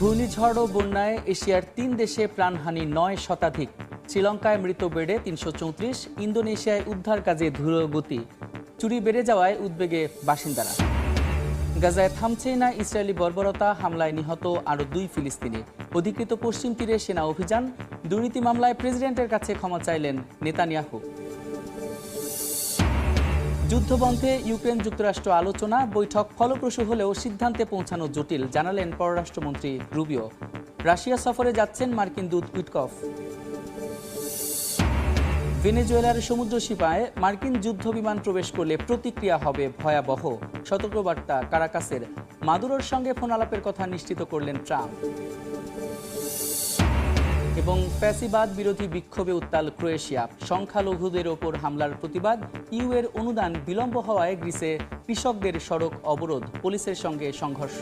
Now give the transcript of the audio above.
ঘূর্ণিঝড় ও বন্যায় এশিয়ার তিন দেশে প্রাণহানি নয় শতাধিক। শ্রীলঙ্কায় মৃত বেড়ে তিনশো চৌত্রিশ, ইন্দোনেশিয়ায় উদ্ধার কাজে ধুরগতি চুরি বেড়ে যাওয়ায় উদ্বেগে বাসিন্দারা। গাজায় থামছেই না ইসরায়েলি বর্বরতা, হামলায় নিহত আরও দুই ফিলিস্তিনি। অধিকৃত পশ্চিম তীরে সেনা অভিযান। দুর্নীতি মামলায় প্রেসিডেন্টের কাছে ক্ষমা চাইলেন নেতানিয়াহু। যুদ্ধবন্ধে ইউক্রেন যুক্তরাষ্ট্র আলোচনা, বৈঠক ফলপ্রসূ হলেও সিদ্ধান্তে পৌঁছানো জটিল, জানালেন পররাষ্ট্রমন্ত্রী রুবিও। রাশিয়া সফরে যাচ্ছেন মার্কিন দূত উইটকফ। ভেনেজুয়েলার সমুদ্র সীমায় মার্কিন যুদ্ধ বিমান প্রবেশ করলে প্রতিক্রিয়া হবে ভয়াবহ, সতর্কবার্তা কারাকাসের। মাদুরোর সঙ্গে ফোন আলাপের কথা নিশ্চিত করলেন ট্রাম্প। এবং ফ্যাসিবাদ বিরোধী বিক্ষোভে উত্তাল ক্রোয়েশিয়া। সংখ্যালঘুদের ওপর হামলার প্রতিবাদ, ইউ এর অনুদান বিলম্ব হওয়ায় গ্রিসে কৃষকদের সড়ক অবরোধ, পুলিশের সঙ্গে সংঘর্ষ।